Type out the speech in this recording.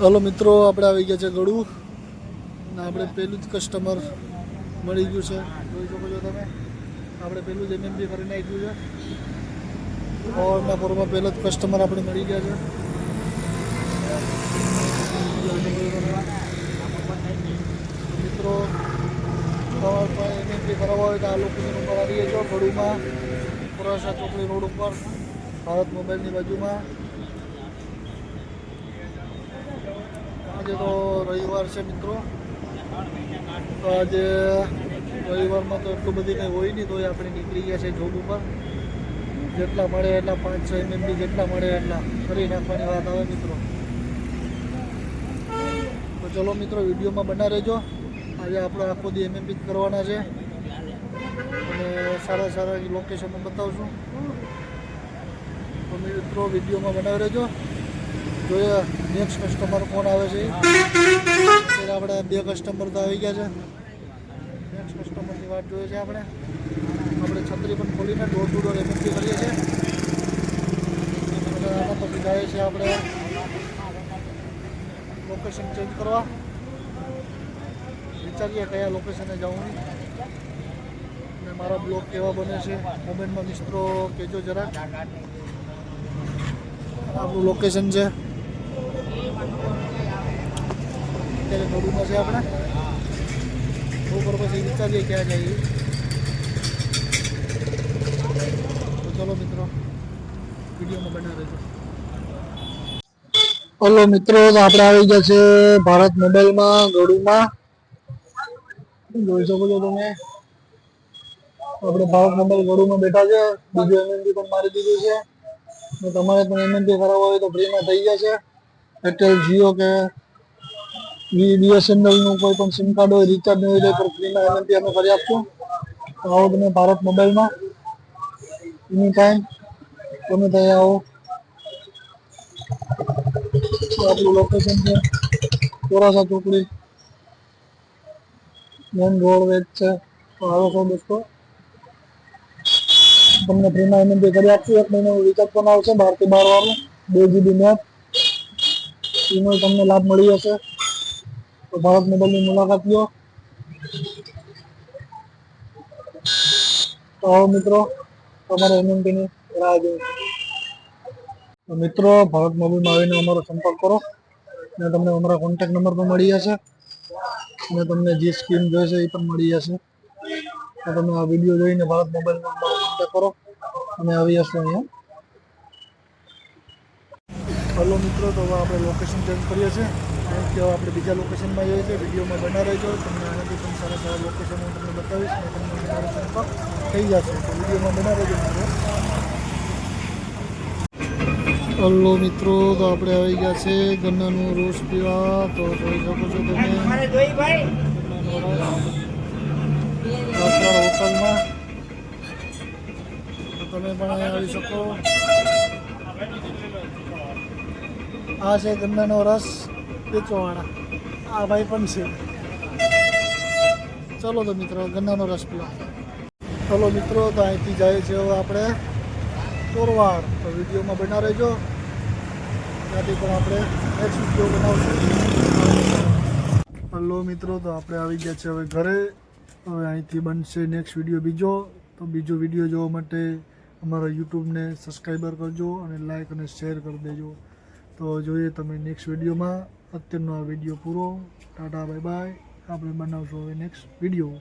Hello મિત્રો, આપણે આવી ગયા છે ગળું. ને આપણે પહેલું જ કસ્ટમર મળી ગયું છે. જોઈ શકો છો તમે. આપણે પહેલું જ એમએમપી આવી ગયું છે. ઓરના પોરમાં પહેલો જ કસ્ટમર આપણે મળી ગયા છે. છો મિત્રો તમારે પણ એમએમપી કરાવવા હોય તો આ લોકોની નંબર આવી જજો ગળુમાં. પુરાસા ચોકડી રોડ ઉપર, ભારત મોબાઈલની બાજુમાં. આજે તો રવિવાર છે મિત્રો. તો આજે રવિવારમાં તો એટલું બધી કંઈ હોય નહીં તો આપણે નીકળી ગયા છે જોબ ઉપર. જેટલા મળે એટલા પાંચ છ એમએમબી જેટલા મળે એટલા કરી નાખવાની વાત આવે મિત્રો. તો ચલો મિત્રો, વિડીયોમાં બના રહેજો. આજે આપણે આખો દી એમએમબી કરવાના છે. અને સારા સારા લોકેશનો બતાવશું. તો મિત્રો, વિડીયોમાં બનાવી રહેજો. જોઈએ. નેક્સ્ટ કસ્ટમર કોણ આવે છે? અત્યારે આપણે બે કસ્ટમર તો આવી ગયા છે. નેક્સ્ટ કસ્ટમરની વાત જોઈએ છે આપણે. આપણે છત્રી પણ ખોલીને ડોર ટુ ડોર એમએસી કરીએ છીએ. આના પછી જાય છે આપણે લોકેશન ચેન્જ કરવા. વિચારીએ કયા લોકેશને જવું ને મારા બ્લોગ કેવા બને છે. કોમેન્ટમાં મિત્રો કહેજો જરા આપણું લોકેશન છે. અત્યારે ગળુમાં છે આપણે. ઉપર પછી વિચારીએ ક્યાં જઈએ. ચલો મિત્રો, વિડીયોમાં બના રહેજો હલો મિત્રો આપણે આવી ગયા છે ભારત મોબાઈલમાં, ગળુમાં. જોઈ શકો છો તમે. આપણે ભારત મોબાઈલ ગળુમાં બેઠા છે. બીજું એમએનપી પણ મારી દીધું છે. તમારે પણ એમએનપી કરાવવા હોય તો ફ્રીમાં થઈ જશે એરટેલ જીઓ કે બીએસએનએલનું કોઈ પણ સિમ કાર્ડ હોય રિચાર્જ નહીં હોય, તો પણ ફ્રીમાં એમએનપી અમે કરી આપશું તો આવો તમે ભારત મોબાઈલમાં એની ટાઈમ તમે ત્યાં આવો. તો આપણું લોકેશન છે. ચોરાસા ચોકડી. મેન રોડ વેચ છે. તો આવો છો દોસ્તો. તમને ફ્રીમાં એમએનપી કરી આપશું. એક મહિનાનું રિચાર્જ પણ આવશે બારથી બાર વાળું. બે જીબી નેટ એનો તમને લાભ મળી જશે તો ભારત મોબાઈલની મુલાકાત લો. તો મિત્રો, તમારે એમએનપીની રાહ જોઈ મિત્રો ભારત મોબાઈલમાં આવીને અમારો સંપર્ક કરો. અને તમને અમારા કોન્ટેક્ટ નંબર પણ મળી જશે. અને તમને જે સ્કીમ જોઈશે એ પણ મળી જશે. તો તમે આ વીડિયો જોઈને ભારત મોબાઈલમાં અમારો કોન્ટેક્ટ કરો. અમે આવી જશું અહીંયા. હલો મિત્રો તો હવે આપણે લોકેશન ચેન્જ કરીએ છીએ. કારણ કે હવે આપણે બીજા લોકેશનમાં જઈએ છીએ. વિડીયોમાં બના રહેજો તમને આનાથી પણ સારા સારા લોકેશન હું તમને બતાવીશ. અને તમને તમારો સંપર્ક થઈ જશે. તો વિડીયોમાં બના રહેજો મિત્રો. હલો મિત્રો તો આપણે આવી ગયા છે ગન્નાનું રોસ પીવા. તો જોઈ શકો છો તમે. રાત્રા હોટલમાં. તો તમે પણ અહીંયા આવી શકો. આ છે ગન્નાનો રસ વેચવાવાળા. આ ભાઈ પણ છે. ચલો તો મિત્રો ગન્નાનો રસ પીવા. ચલો મિત્રો, તો અહીંથી જાય છે હવે આપણે ચોરવાડ તો વિડીયોમાં બના રહેજો. ત્યાંથી પણ આપણે નેક્સ્ટ વીડિયો બનાવશું. હલો મિત્રો, તો આપણે આવી ગયા છે હવે ઘરે. હવે અહીંથી બનશે નેક્સ્ટ વીડિયો બીજો. તો બીજો વીડિયો જોવા માટે અમારા યુટ્યુબને સબસ્ક્રાઈબર કરજો અને લાઈક અને શેર કરી દેજો. તો જોઈએ તમે નેક્સ્ટ વિડીયોમાં. અત્યારનો આ વીડિયો પૂરો. ટાટા બાય બાય આપણે બનાવશું હવે નેક્સ્ટ વીડિયો.